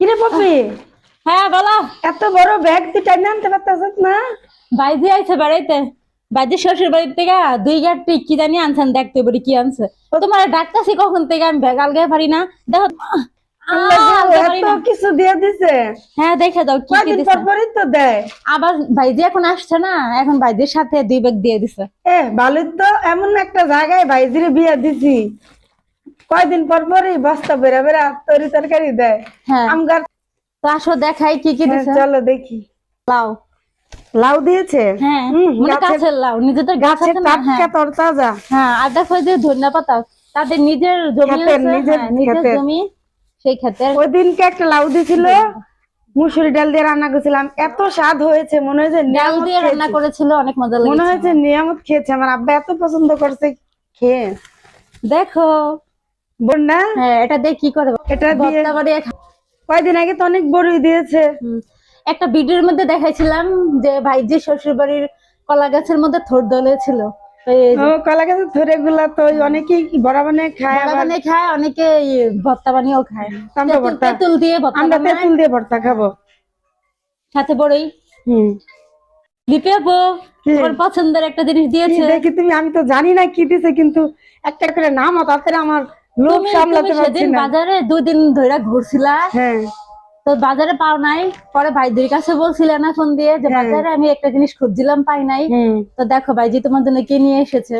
কিরে পপি? হ্যাঁ বলো। এত বড় ব্যাগ তুই টাইনে আনতে পারতাছিস না? বাইজি আইছে বাড়াইতে বাইজি শ্বশুর বাড়ির থেকে দুই গাড়ি কি জানি আনছেন দেখতে পারি কি আনছে। তোমার ডাকতাছি কখন থেকে? আমি ব্যাগ আলগাই পারি না। দেখো। কিছু দিয়ে দিছে। হ্যাঁ দেখে দাও কি কি দিছে। পর তো দেয়। আবার ভাইজি এখন আসছে না এখন ভাইজির সাথে দুই ব্যাগ দিয়ে দিছে। এ ভালোই তো এমন একটা জায়গায় ভাইজিরে বিয়া দিছি। কয়দিন পর পরই বস্তা বেরা বেরা তরি তরকারি দেয়। হ্যাঁ। আমগার তো আসো দেখাই কি কি হ্যাঁ, দিছে। চলো দেখি। লাও লাউ দিয়েছে? হ্যাঁ মানে গাছের- গাছের লাউ নিজেদের গাছ আছে না? টাটকা তরতাজা হ্যাঁ আর দেখো যে ধনিয়া পাতা তাদের নিজের জমি আছে নিজের নিজের ক্ষেতের। জমি সেই ক্ষেতের ওই দিনকে একটা লাউ দিছিল। মুসুরি ডাল দিয়ে রান্না করেছিলাম। এত স্বাদ হয়েছে মনে হয়েছে ডাল দিয়ে রান্না করেছিল অনেক মজা মনে হয়েছে নিয়ামত খেয়েছে। আমার আব্বা এত পছন্দ করছে খেয়ে। দেখো বোন না হ্যাঁ এটা দিয়ে কি এটা ভর্তা কয়দিন আগে তো অনেক বড়ই দিয়েছে। একটা ভিডিওর মধ্যে দেখাইছিলাম যে ভাইজি শ্বশুর বাড়ির কলা গাছের মধ্যে থোর দলে ছিল। কলা গাছের ধরে গুলা তো অনেকেই বড় বানিয়ে খায় বানিয়ে খায় অনেকে ভর্তা বানিয়েও খায়। আমরা ভর্তা তেঁতুল দিয়ে ভর্তা আমরা তেঁতুল দিয়ে ভর্তা খাব। সাথে বড়ই হুম। লিপে আপু তোমার পছন্দের একটা জিনিস দিয়েছে। দেখি তুমি? আমি তো জানি না কি দিছে কিন্তু একটা করে নাম তাড়াতাড়ি আমার লোভ সামলাতে পারছি না। বাজারে দুই দিন ধরে ঘুরছিলা? হ্যাঁ। তো বাজারে পাও নাই পরে ভাইদের কাছে বলছিলে না ফোন দিয়ে যে হ্যাঁ। বাজারে আমি একটা জিনিস খুঁজছিলাম পাই নাই। তো দেখো ভাইজি তোমার জন্য কি নিয়ে এসেছে?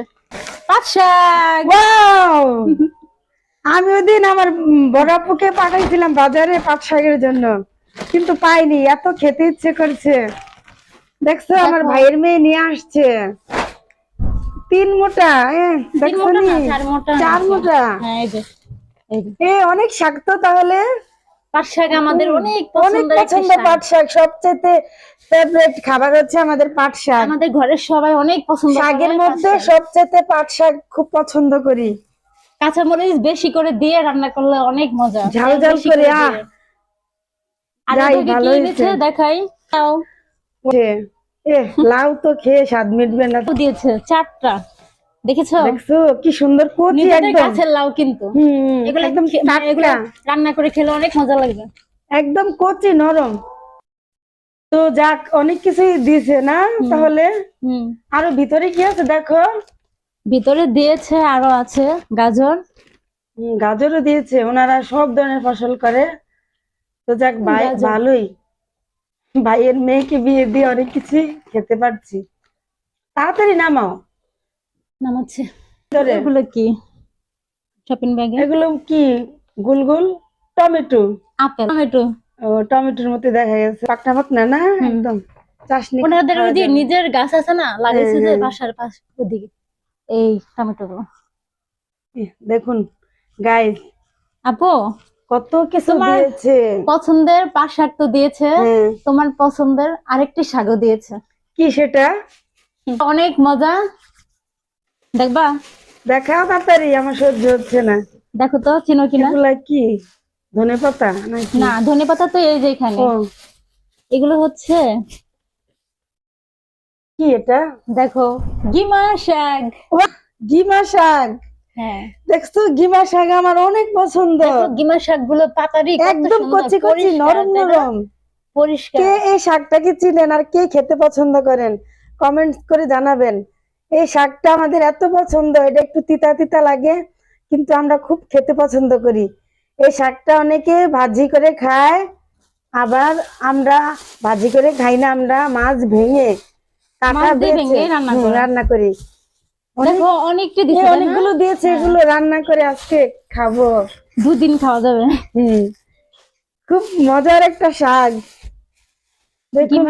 পাট শাক! আমি ওই দিন আমার বড় আপুকে পাঠাইছিলাম বাজারে পাট শাকের জন্য কিন্তু পাইনি এত খেতে ইচ্ছে করছে। দেখছ আমার ভাইয়ের মেয়ে নিয়ে আসছে। তিন মোটা চার মোটা হ্যাঁ এই যে এই যে। এ অনেক শাক তো তাহলে? পাট শাক আমাদের অনেক পছন্দ পাট শাক সবচেয়ে ফেভারিট খাবার হচ্ছে আমাদের পাট শাক। আমাদের ঘরের সবাই অনেক পছন্দ শাকের মধ্যে। সবচেয়ে পাট শাক খুব পছন্দ করি। কাঁচামরিচ বেশি করে দিয়ে রান্না করলে অনেক মজা। ঝাল ঝাল করে। আহ! আর। দেখাই। লাউ তো খেয়ে স্বাদ মিটবে না। দিয়েছে চারটা। দেখেছ? দেখছ কি সুন্দর কচি নিজেদের একদম। গাছের লাউ কিন্তু। এগুলো একদম মানে এগুলো রান্না করে খেলে অনেক মজা লাগবে। একদম কচি নরম। তো যাক অনেক কিছুই দিছে না? তাহলে হুম। আরও ভিতরে কি আছে দেখো? ভিতরে দিয়েছে আরও আছে গাজর। গাজরও দিয়েছে। ওনারা সব ধরনের ফসল করে। তো যাক ভালোই। ভাইয়ের মেয়েকে বিয়ে দিয়ে অনেক কিছুই খেতে পারছি। তাড়াতাড়ি নামাও। নামাচ্ছে। এগুলো কি? শপিং ব্যাগে এগুলো কি? গুল গুল? টমেটো। আপেল। টমেটো। ও টমেটোর মতো দেখা গেছে। পাকনা পাকনা না? একদম। চাশনি ওনাদের ওই যে নিজের গাছ আছে না লাগাইছে যে হ্যাঁ। বাসার পাশ ওদিকে। এই টমেটো গুলো দেখুন। গাইস আপু কত কিছু দিয়েছে। পছন্দের পাট শাক তো দিয়েছে হ্যাঁ, তোমার পছন্দের আরেকটি শাকও দিয়েছে। কি সেটা? অনেক মজা। দেখবা? দেখাও তাড়াতাড়ি আমার সহ্য হচ্ছে না। দেখো তো চিনো কিনা এগুলা কি? ধনে পাতা নাকি? না ধনে পাতা তো এই যে এখানে। এগুলো হচ্ছে কি এটা? দেখো গিমা শাক। গিমা শাক। দেখছ গিমা শাক আমার অনেক পছন্দ। গিমা শাকগুলো পাতারি একদম কচি কচি পরিষ্কার, নরম তাই না? নরম। পরিষ্কার। কে এই শাকটাকে চিনেন আর কে খেতে পছন্দ করেন? কমেন্ট করে জানাবেন। এই শাকটা আমাদের এত পছন্দ এটা একটু তিতা তিতা লাগে কিন্তু আমরা খুব খেতে পছন্দ করি। এই শাকটা অনেকে ভাজি করে খায় আবার আমরা ভাজি করে খাই না আমরা মাছ ভেঙে কাটা ভেঙে রান্না হুম, করা। দেখো অনেকটা না? অনেকগুলো দিয়েছে এগুলো রান্না করে আজকে খাব। দুদিন খাওয়া যাবে। হুম। খুব মজার একটা শাক। দেখুন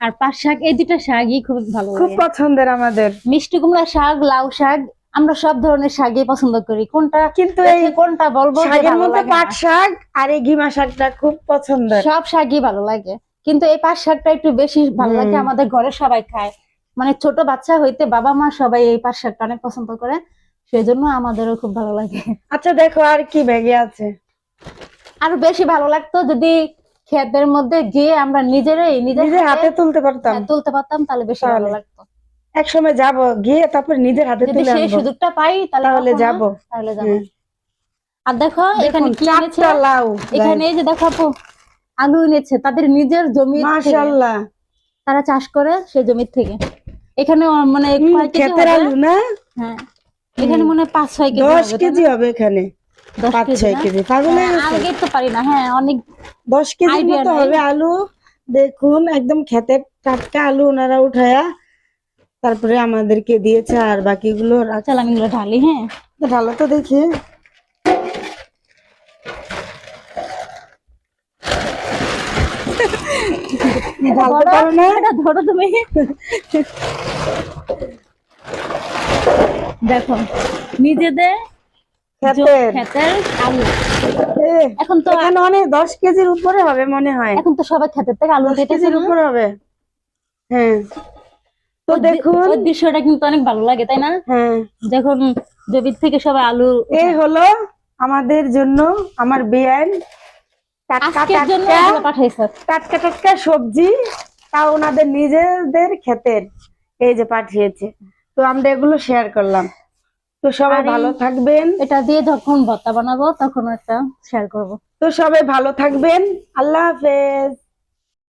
আর পাট শাক এই দুটা শাকই খুব ভালো খুব পছন্দের আমাদের। মিষ্টি কুমড়া শাক লাউ শাক আমরা সব ধরনের শাকই পছন্দ করি। কোনটা কিন্তু এই কোনটা বলব শাকের মধ্যে পাট শাক আর এই ঘিমা শাকটা খুব পছন্দের। সব শাকই ভালো লাগে। কিন্তু এই পাট শাকটা একটু বেশি ভালো লাগে আমাদের ঘরে সবাই খায়। মানে ছোট বাচ্চা হইতে বাবা মা সবাই এই পাট শাকটা অনেক পছন্দ করে সেজন্য আমাদেরও খুব ভালো লাগে। আচ্ছা দেখো আর কি ব্যাগে আছে। আরও বেশি ভালো লাগতো যদি ক্ষেতের মধ্যে গিয়ে আমরা নিজেরাই নিজের হাতে তুলতে পারতাম। হ্যাঁ, তুলতে পারতাম তাহলে বেশি ভালো লাগতো। এক সময় যাব গিয়ে তারপর নিজের হাতে যদি তুলে সেই সুযোগটা পাই তাহলে যাব। তাহলে যাব। হুম। আর দেখো এখানে কি এনেছে? লাউ এখানে এই যে দেখো আপু আলু এনেছে তাদের নিজের জমি মাশাআল্লাহ তারা চাষ করে সেই জমির থেকে। এখানে মানে ক্ষেতের আলু না? হ্যাঁ। এখানে মনে হয় পাঁচ ছয় কেজি দশ কেজি হবে এখানে। পাঁচ ছয় কেজি। পাগল হ্যাঁ, আগে তো পারি না হ্যাঁ অনেক দশ মতো হবে আলু। দেখুন একদম ক্ষেতের টাটকা আলু ওনারা উঠায়া তারপরে আমাদেরকে দিয়েছে আর বাকিগুলো রাখ- চল আমি এগুলো ঢালি হ্যাঁ। ভালো তো দেখি। ঢালতে পারো না। এটা ধরো তুমি। দেখো নিজেদের আলু। এখন তো এখানে অনেক দশ কেজির উপরে হবে মনে হয়। এখন তো সবাই ক্ষেতের থেকে আলু কেজির উপরে হবে। হ্যাঁ। তো দেখুন। দৃশ্যটা কিন্তু অনেক ভালো লাগে তাই না? হ্যাঁ। যখন জমির থেকে সবাই আলু এই হলো আমাদের জন্য আমার বেআইন টাটকা টাটকা সবজি তা ওনাদের নিজেদের ক্ষেতের এই যে পাঠিয়েছে। তো আমরা এগুলো শেয়ার করলাম। তো সবাই ভালো থাকবেন। এটা দিয়ে যখন ভর্তা বানাবো তখন একটা শেয়ার করব। তো সবাই ভালো থাকবেন। আল্লাহ হাফেজ।